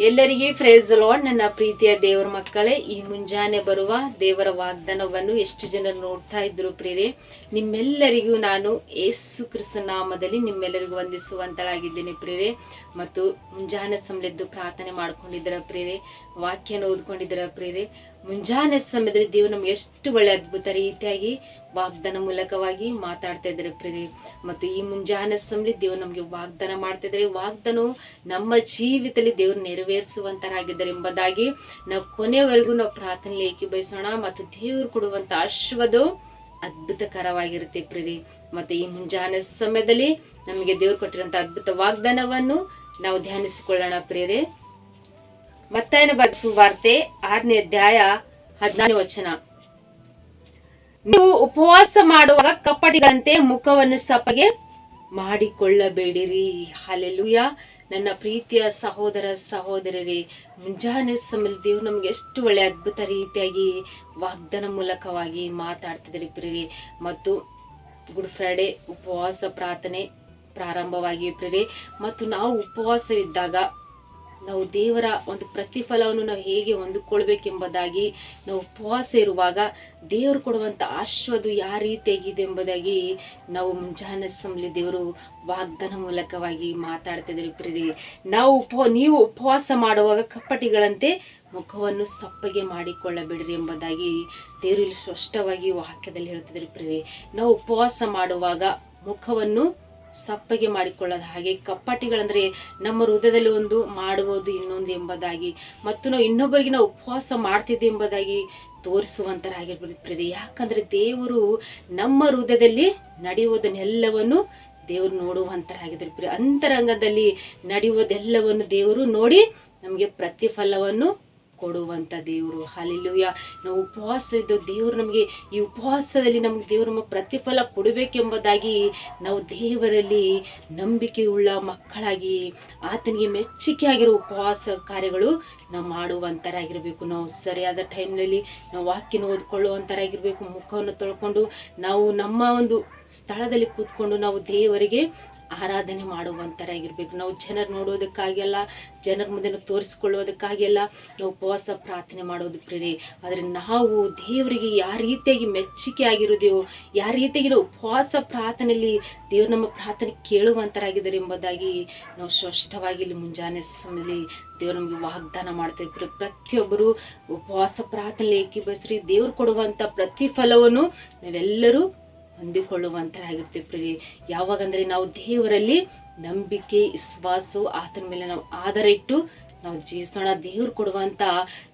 ಎಲ್ಲರಿಗೆ ಫ್ರೇಜ್ ನನ್ನ ಪ್ರೀತಿಯ ದೇವರ ಮಕ್ಕಳೇ, ಈ ಮುಂಜಾನೆ ಬರುವ ದೇವರ ವಾಗ್ದಾನವನ್ನು ಎಷ್ಟು ಜನ ನೋಡ್ತಾ ಇದ್ರು ಪ್ರೇರೆ ನಿಮ್ಮೆಲ್ಲರಿಗೂ ನಾನು ಏಸು ಕ್ರಿಸ್ತ ನಾಮದಲ್ಲಿ ನಿಮ್ಮೆಲ್ಲರಿಗೂ ವಂದಿಸುವಂತಳಾಗಿದ್ದೇನೆ ಪ್ರೇರೆ ಮತ್ತು ಮುಂಜಾನೆ ಸಮಲೆದ್ದು ಪ್ರಾರ್ಥನೆ ಮಾಡ್ಕೊಂಡಿದ್ದರ ಪ್ರೇರೆ ವಾಕ್ಯನ ಓದ್ಕೊಂಡಿದ್ದರ ಪ್ರೇರೆ ಮುಂಜಾನೆ ಸಮಯದಲ್ಲಿ ದೇವರು ನಮ್ಗೆ ಎಷ್ಟು ಒಳ್ಳೆ ಅದ್ಭುತ ರೀತಿಯಾಗಿ ವಾಗ್ದಾನ ಮೂಲಕವಾಗಿ ಮಾತಾಡ್ತಾ ಇದ್ದಾರೆ ಪ್ರೀತಿ ಮತ್ತು ಈ ಮುಂಜಾನೆ ಸಮಯದಲ್ಲಿ ದೇವರು ನಮಗೆ ವಾಗ್ದಾನ ಮಾಡ್ತಾ ಇದ್ದಾರೆ. ವಾಗ್ದಾನವು ನಮ್ಮ ಜೀವಿತದಲ್ಲಿ ದೇವರು ನೆರವೇರಿಸುವಂತರಾಗಿದ್ದಾರೆ ಎಂಬುದಾಗಿ ನಾವು ಕೊನೆವರೆಗೂ ನಾವು ಪ್ರಾರ್ಥನೆ ಏಕಿ ಬಯಸೋಣ. ಮತ್ತು ದೇವರು ಕೊಡುವಂತ ಅಶ್ವದು ಅದ್ಭುತಕರವಾಗಿರುತ್ತೆ ಪ್ರೀತಿ ಮತ್ತೆ ಈ ಮುಂಜಾನೆ ಸಮಯದಲ್ಲಿ ನಮಗೆ ದೇವರು ಕೊಟ್ಟಿರುವಂತ ಅದ್ಭುತ ವಾಗ್ದಾನವನ್ನು ನಾವು ಧ್ಯಾನಿಸಿಕೊಳ್ಳೋಣ ಪ್ರೇರೆ ಮತ್ತಾಯನ ಬರ ಸುವಾರ್ತೆ ಆರನೇ ಅಧ್ಯಾಯ ಹದಿನಾರನೇ ವಚನ. ನೀವು ಉಪವಾಸ ಮಾಡುವಾಗ ಕಪ್ಪಟಿಗಳಂತೆ ಮುಖವನ್ನು ಸಪಗೆ ಮಾಡಿಕೊಳ್ಳಬೇಡಿರಿ. ಹಾಲೆಲುಯ ನನ್ನ ಪ್ರೀತಿಯ ಸಹೋದರ ಸಹೋದರರೇ, ಮುಂಜಾನೆ ಸಮಯದಲ್ಲಿ ದೇವ್ರು ನಮ್ಗೆ ಎಷ್ಟು ಒಳ್ಳೆ ಅದ್ಭುತ ರೀತಿಯಾಗಿ ವಾಗ್ದಾನ ಮೂಲಕವಾಗಿ ಮಾತಾಡ್ತಿದ್ದಾರೆ ಪ್ರೇರಿ ಮತ್ತು ಗುಡ್ ಫ್ರೈಡೆ ಉಪವಾಸ ಪ್ರಾರ್ಥನೆ ಪ್ರಾರಂಭವಾಗಿ ಪ್ರೀರಿ ಮತ್ತು ನಾವು ಉಪವಾಸವಿದ್ದಾಗ ನಾವು ದೇವರ ಒಂದು ಪ್ರತಿಫಲವನ್ನು ನಾವು ಹೇಗೆ ಹೊಂದಿಕೊಳ್ಬೇಕೆಂಬುದಾಗಿ ನಾವು ಉಪವಾಸ ಇರುವಾಗ ದೇವರು ಕೊಡುವಂಥ ಆಶ್ವದು ಯಾವ ರೀತಿಯಾಗಿದೆ ಎಂಬುದಾಗಿ ನಾವು ಮುಂಜಾನೆ ಸಮಲಿ ದೇವರು ವಾಗ್ದಾನ ಮೂಲಕವಾಗಿ ಮಾತಾಡ್ತಿದ್ದೀರಿ ಪ್ರೀತಿ ನಾವು ಉಪ, ನೀವು ಉಪವಾಸ ಮಾಡುವಾಗ ಕಪ್ಪಟಿಗಳಂತೆ ಮುಖವನ್ನು ಸಪ್ಪಗೆ ಮಾಡಿಕೊಳ್ಳಬೇಡ್ರಿ ಎಂಬುದಾಗಿ ದೇವರು ಸ್ಪಷ್ಟವಾಗಿ ವಾಕ್ಯದಲ್ಲಿ ಹೇಳ್ತಿದ್ದೀರಿ ಪ್ರೀತಿ ನಾವು ಉಪವಾಸ ಮಾಡುವಾಗ ಮುಖವನ್ನು ಸಪ್ಪಗೆ ಮಾಡಿಕೊಳ್ಳೋದು ಹಾಗೆ ಕಪ್ಪಟಿಗಳಂದ್ರೆ ನಮ್ಮ ಹೃದಯದಲ್ಲಿ ಒಂದು ಮಾಡುವುದು ಇನ್ನೊಂದು ಎಂಬುದಾಗಿ ಮತ್ತು ನಾವು ಇನ್ನೊಬ್ಬರಿಗೆ ನಾವು ಉಪವಾಸ ಮಾಡ್ತಿದ್ದೆ ಎಂಬುದಾಗಿ ತೋರಿಸುವಂತರಾಗಿರ್ಬಿಡ್ತೀರಿ ಯಾಕಂದ್ರೆ ದೇವರು ನಮ್ಮ ಹೃದಯದಲ್ಲಿ ನಡೆಯುವುದನ್ನೆಲ್ಲವನ್ನು ದೇವರು ನೋಡುವಂತರಾಗಿದ್ದಾರೆ ಪ್ರಿಯ ಅಂತರಂಗದಲ್ಲಿ ನಡೆಯುವುದೆಲ್ಲವನ್ನು ದೇವರು ನೋಡಿ ನಮಗೆ ಪ್ರತಿಫಲವನ್ನು ಕೊಡುವಂಥ ದೇವರು. ಹಾಲಿಲುಯ್ಯ ನಾವು ಉಪವಾಸ ಇದ್ದು ದೇವರು ನಮಗೆ ಈ ಉಪವಾಸದಲ್ಲಿ ನಮಗೆ ದೇವರು ಪ್ರತಿಫಲ ಕೊಡಬೇಕೆಂಬುದಾಗಿ ನಾವು ದೇವರಲ್ಲಿ ನಂಬಿಕೆಯುಳ್ಳ ಮಕ್ಕಳಾಗಿ, ಆತನಿಗೆ ಮೆಚ್ಚುಗೆ ಆಗಿರೋ ಉಪವಾಸ ಕಾರ್ಯಗಳು ನಾವು ಮಾಡುವಂಥರಾಗಿರಬೇಕು ನಾವು ಸರಿಯಾದ ಟೈಮ್ನಲ್ಲಿ ನಾವು ವಾಕ್ಯನ ಓದ್ಕೊಳ್ಳುವಂಥರಾಗಿರಬೇಕು ಮುಖವನ್ನು ತೊಳ್ಕೊಂಡು ನಾವು ನಮ್ಮ ಒಂದು ಸ್ಥಳದಲ್ಲಿ ಕೂತ್ಕೊಂಡು ನಾವು ದೇವರಿಗೆ ಆರಾಧನೆ ಮಾಡುವಂಥರಾಗಿರ್ಬೇಕು ನಾವು ಜನರು ನೋಡೋದಕ್ಕಾಗಿಲ್ಲ, ಜನರ ಮುಂದೆ ತೋರಿಸ್ಕೊಳ್ಳೋದಕ್ಕಾಗಿಲ್ಲ ನಾವು ಉಪವಾಸ ಪ್ರಾರ್ಥನೆ ಮಾಡೋದು ಪ್ರೀತಿ ಆದರೆ ನಾವು ದೇವರಿಗೆ ಯಾವ ರೀತಿಯಾಗಿ ಮೆಚ್ಚುಗೆ ಆಗಿರೋದೇವೋ ಯಾವ ರೀತಿಯಾಗಿ ನಾವು ಉಪವಾಸ ಪ್ರಾರ್ಥನೆಯಲ್ಲಿ ದೇವ್ರ ನಮ್ಮ ಪ್ರಾರ್ಥನೆ ಕೇಳುವಂತರಾಗಿದ್ದಾರೆ ಎಂಬುದಾಗಿ ನಾವು ಸ್ಪಷ್ಟವಾಗಿ ಇಲ್ಲಿ ಮುಂಜಾನೆ ಸಮಯದಲ್ಲಿ ದೇವ್ರು ನಮಗೆ ವಾಗ್ದಾನ ಮಾಡ್ತೀವಿ ಪ್ರ- ಪ್ರತಿಯೊಬ್ಬರು ಉಪವಾಸ ಪ್ರಾರ್ಥನೆ ಬಯಸ್ರಿ ದೇವ್ರು ಕೊಡುವಂಥ ಪ್ರತಿಫಲವನ್ನು ನಾವೆಲ್ಲರೂ ಹೊಂದಿಕೊಳ್ಳುವಂತರಾಗಿರ್ತೀವಿ ಪ್ರಿಯ ಯಾವಾಗಂದ್ರೆ ನಾವು ದೇವರಲ್ಲಿ ನಂಬಿಕೆ, ವಿಶ್ವಾಸ, ಆತನ ಮೇಲೆ ನಾವು ಆಧಾರ ಇಟ್ಟು ನಾವು ಜೀವಿಸೋಣ. ದೇವ್ರು ಕೊಡುವಂಥ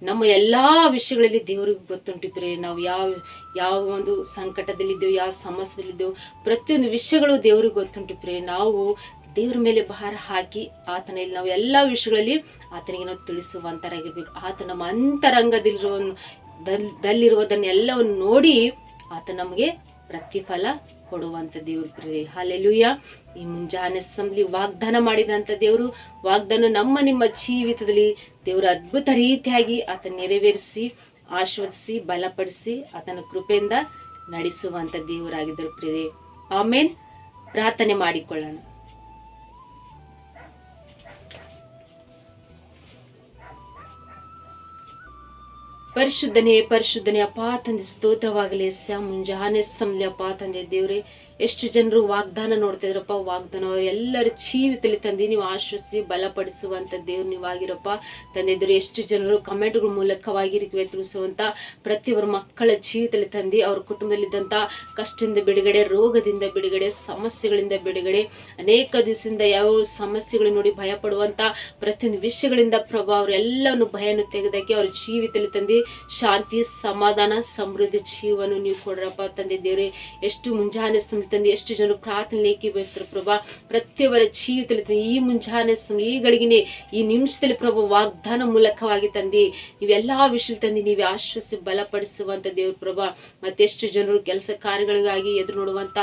ನಮ್ಮ ಎಲ್ಲ ವಿಷಯಗಳಲ್ಲಿ ದೇವ್ರಿಗೆ ಗೊತ್ತುಂಟು ಪ್ರಿಯ ನಾವು ಯಾವ ಯಾವ ಒಂದು ಸಂಕಟದಲ್ಲಿದ್ದೆವು, ಯಾವ ಸಮಸ್ಯೆದಲ್ಲಿದ್ದೆವು, ಪ್ರತಿಯೊಂದು ವಿಷಯಗಳು ದೇವ್ರಿಗೆ ಗೊತ್ತುಂಟು ಪ್ರಿಯ ನಾವು ದೇವ್ರ ಮೇಲೆ ಭಾರ ಹಾಕಿ ಆತನಲ್ಲಿ ನಾವು ಎಲ್ಲ ವಿಷಯಗಳಲ್ಲಿ ಆತನಿಗೆ ನಾವು ತಿಳಿಸುವಂತರಾಗಿರ್ಬೇಕು. ಆತ ನಮ್ಮ ಅಂತರಂಗದಲ್ಲಿರೋ, ದಲ್, ದಲ್ಲಿರುವುದನ್ನೆಲ್ಲವನ್ನು ನೋಡಿ ಆತ ನಮಗೆ ಪ್ರತಿಫಲ ಕೊಡುವಂಥ ದೇವರು ಪ್ರಿಯ ಹಾಲೆಲುಯ್ಯ ಈ ಮುಂಜಾನೆ ಸಂಬಲಿ ವಾಗ್ದಾನ ಮಾಡಿದಂಥ ದೇವರು, ವಾಗ್ದಾನ ನಮ್ಮ ನಿಮ್ಮ ಜೀವಿತದಲ್ಲಿ ದೇವರ ಅದ್ಭುತ ರೀತಿಯಾಗಿ ಆತ ನೆರವೇರಿಸಿ, ಆಶ್ವದಿಸಿ, ಬಲಪಡಿಸಿ ಆತನ ಕೃಪೆಯಿಂದ ನಡೆಸುವಂಥ ದೇವರಾಗಿದ್ದರು ಪ್ರಿಯರೇ. ಆಮೇನ್. ಪ್ರಾರ್ಥನೆ ಮಾಡಿಕೊಳ್ಳೋಣ. ಪರಿಶುದ್ಧನೇ ಪರಿಶುದ್ಧನೇ ಅಪ್ಪ ತಂದೆ ಸ್ತೋತ್ರವಾಗಲಿ. ಸ್ಯಾ ಮುಂಜಾನೆ ಸಂಲಿ ಅಪ್ಪ ತಂದೆ ದೇವ್ರೆ ಎಷ್ಟು ಜನರು ವಾಗ್ದಾನ ನೋಡ್ತಾ ಇದ್ರಪ್ಪ ವಾಗ್ದಾನ ಅವ್ರ ಎಲ್ಲರ ಜೀವಿತಲ್ಲಿ ತಂದಿ ನೀವು ಆಶ್ರಿಸಿ ಬಲಪಡಿಸುವಂತ ದೇವ್ರು ನೀವಾಗಿರಪ್ಪ. ತಂದೆ ಎದುರು ಎಷ್ಟು ಜನರು ಕಮೆಂಟ್ಗಳ ಮೂಲಕವಾಗಿ ತಿಳಿಸುವಂಥ ಪ್ರತಿಯೊಬ್ಬರ ಮಕ್ಕಳ ಜೀವಿತಲ್ಲಿ ತಂದು ಅವ್ರ ಕುಟುಂಬದಲ್ಲಿದ್ದಂಥ ಕಷ್ಟದಿಂದ ಬಿಡುಗಡೆ, ರೋಗದಿಂದ ಬಿಡುಗಡೆ, ಸಮಸ್ಯೆಗಳಿಂದ ಬಿಡುಗಡೆ, ಅನೇಕ ದಿವಸದಿಂದ ಯಾವ ಸಮಸ್ಯೆಗಳು ನೋಡಿ ಭಯ ಪಡುವಂತ ಪ್ರತಿಯೊಂದು ವಿಷಯಗಳಿಂದ ಪ್ರಭಾವ ಅವರೆಲ್ಲವನ್ನು ಭಯನ ತೆಗೆದಕ್ಕೆ ಅವ್ರ ಜೀವಿತಲ್ಲಿ ತಂದು ಶಾಂತಿ, ಸಮಾಧಾನ, ಸಮೃದ್ಧಿ ಜೀವನ ನೀವು ಕೊಡ್ರಪ್ಪ ತಂದೆ ದೇವ್ರೆ ಎಷ್ಟು ಮುಂಜಾನೆ ತಂದೆ ಎಷ್ಟು ಜನರು ಪ್ರಾರ್ಥನೆ ಏಕಿ ಬಯಸ್ತಾರೆ ಪ್ರಭಾ. ಪ್ರತಿಯೊಬ್ಬರ ಜೀವಿತದಲ್ಲಿ ತಂದೆ, ಈ ಮುಂಜಾನೆ ಸಮಯ ಈ ನಿಮಿಷದಲ್ಲಿ ಪ್ರಭು ವಾಗ್ದಾನ ಮೂಲಕವಾಗಿ ತಂದೆ, ನೀವೆಲ್ಲ ವಿಷಯದಲ್ಲಿ ತಂದೆ ನೀವು ಆಶ್ವಸಿ ಬಲಪಡಿಸುವಂತ ದೇವ್ರ ಪ್ರಭಾ. ಮತ್ತೆಷ್ಟು ಜನರು ಕೆಲಸ ಕಾರ್ಯಗಳಿಗಾಗಿ ಎದುರು ನೋಡುವಂತ,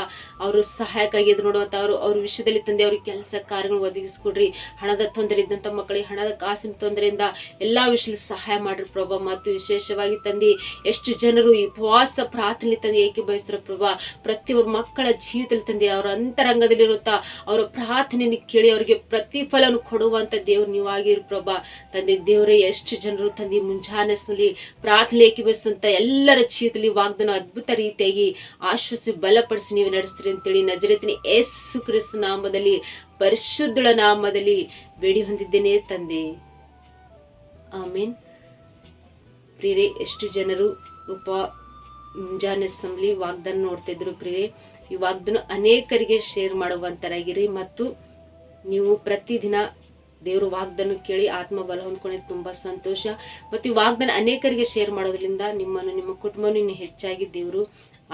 ಅವರು ಸಹಾಯಕ್ಕಾಗಿ ಎದುರು ನೋಡುವಂತ, ಅವರು, ಅವ್ರ ವಿಷಯದಲ್ಲಿ ತಂದೆ ಅವ್ರಿಗೆ ಕೆಲಸ ಕಾರ್ಯಗಳು ಒದಗಿಸ್ಕೊಡ್ರಿ. ಹಣದ ತೊಂದರೆ ಇದ್ದಂಥ ಮಕ್ಕಳಿಗೆ ಹಣದ ಕಾಸಿನ ತೊಂದರೆಯಿಂದ ಎಲ್ಲಾ ವಿಷಯದಲ್ಲಿ ಸಹಾಯ ಮಾಡ್ರಿ ಪ್ರಭಾ. ಮತ್ತು ವಿಶೇಷವಾಗಿ ತಂದೆ, ಎಷ್ಟು ಜನರು ಈ ಉಪವಾಸ ಪ್ರಾರ್ಥನೆ ತಂದೆ ಏಕೆ ಬಯಸ್ತಾರೆ ಪ್ರಭಾ. ಪ್ರತಿಯೊಬ್ಬ ಮಕ್ಕಳ ಜೀವಿತದಲ್ಲಿ ತಂದೆ, ಅವರ ಅಂತರಂಗದಲ್ಲಿರುತ್ತಾ ಅವರ ಪ್ರಾರ್ಥನೆಯನ್ನು ಕೇಳಿ ಅವರಿಗೆ ಪ್ರತಿಫಲವನ್ನು ಕೊಡುವಂತ ದೇವ್ರು ನೀವಾಗಿರು ಪ್ರಭಾ. ತಂದೆ ದೇವರೇ, ಎಷ್ಟು ಜನರು ತಂದೆ ಮುಂಜಾನೆ ಸಮಲಿ ಪ್ರಾರ್ಥನೆ ಕಿವಿಸುವಂಥ ಎಲ್ಲರ ಜೀವಿತದಲ್ಲಿ ವಾಗ್ದಾನ ಅದ್ಭುತ ರೀತಿಯಾಗಿ ಆಶ್ವಸಿ ಬಲಪಡಿಸಿ ನೀವು ನಡೆಸ್ತೀರಿ ಅಂತೇಳಿ ನಜರತಿನ ಯೇಸು ಕ್ರಿಸ್ತ ನಾಮದಲ್ಲಿ, ಪರಿಶುದ್ಧಳ ನಾಮದಲ್ಲಿ ಬೇಡಿ ಹೊಂದಿದ್ದೇನೆ ತಂದೆ. ಆಮೀನ್. ಪ್ರಿಯರೇ, ಎಷ್ಟು ಜನರು ಉಪ ಮುಂಜಾನೆ ಅಸೆಂಬ್ಲಿ ವಾಗ್ದಾನ ನೋಡ್ತಿದ್ರು ಪ್ರಿಯರೇ. ಈ ವಾಗ್ದಾನ ಅನೇಕರಿಗೆ ಶೇರ್ ಮಾಡುವಂತರಾಗಿರಿ. ಮತ್ತು ನೀವು ಪ್ರತಿದಿನ ದೇವರು ವಾಗ್ದನ್ನು ಕೇಳಿ ಆತ್ಮ ಬಲ ಹೊಂದ್ಕೊಂಡಿದ್ದು ತುಂಬ ಸಂತೋಷ. ಮತ್ತು ಈ ವಾಗ್ದಾನ ಅನೇಕರಿಗೆ ಶೇರ್ ಮಾಡೋದ್ರಿಂದ ನಿಮ್ಮನ್ನು, ನಿಮ್ಮ ಕುಟುಂಬವನ್ನು ಇನ್ನು ಹೆಚ್ಚಾಗಿ ದೇವರು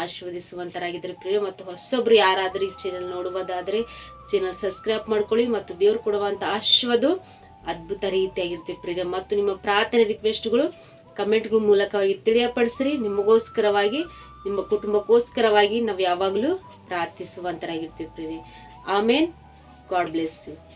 ಆಶೀರ್ವದಿಸುವಂತರಾಗಿದ್ದಾರೆ ಪ್ರಿಯ ಮತ್ತು ಹೊಸೊಬ್ರು ಯಾರಾದರೂ ಈ ಚಾನೆಲ್ ನೋಡುವುದಾದರೆ ಚಾನೆಲ್ ಸಬ್ಸ್ಕ್ರೈಬ್ ಮಾಡ್ಕೊಳ್ಳಿ ಮತ್ತು ದೇವ್ರು ಕೊಡುವಂಥ ಆಶೀರ್ವಾದ ಅದ್ಭುತ ರೀತಿಯಾಗಿರುತ್ತೆ ಪ್ರಿಯ ಮತ್ತು ನಿಮ್ಮ ಪ್ರಾರ್ಥನೆ ರಿಕ್ವೆಸ್ಟ್ಗಳು ಕಮೆಂಟ್ಗಳ ಮೂಲಕವಾಗಿ ತಿಳಿಯಪಡಿಸ್ರಿ. ನಿಮಗೋಸ್ಕರವಾಗಿ ನಿಮ್ಮ ಕುಟುಂಬಕ್ಕೋಸ್ಕರವಾಗಿ ನಾವು ಯಾವಾಗಲೂ ಪ್ರಾರ್ಥಿಸುವಂತರಾಗಿರ್ತೀವಿ ಪ್ರೀತಿ ಆಮೇನ್ ಗಾಡ್ ಬ್ಲೆಸ್ ಯು.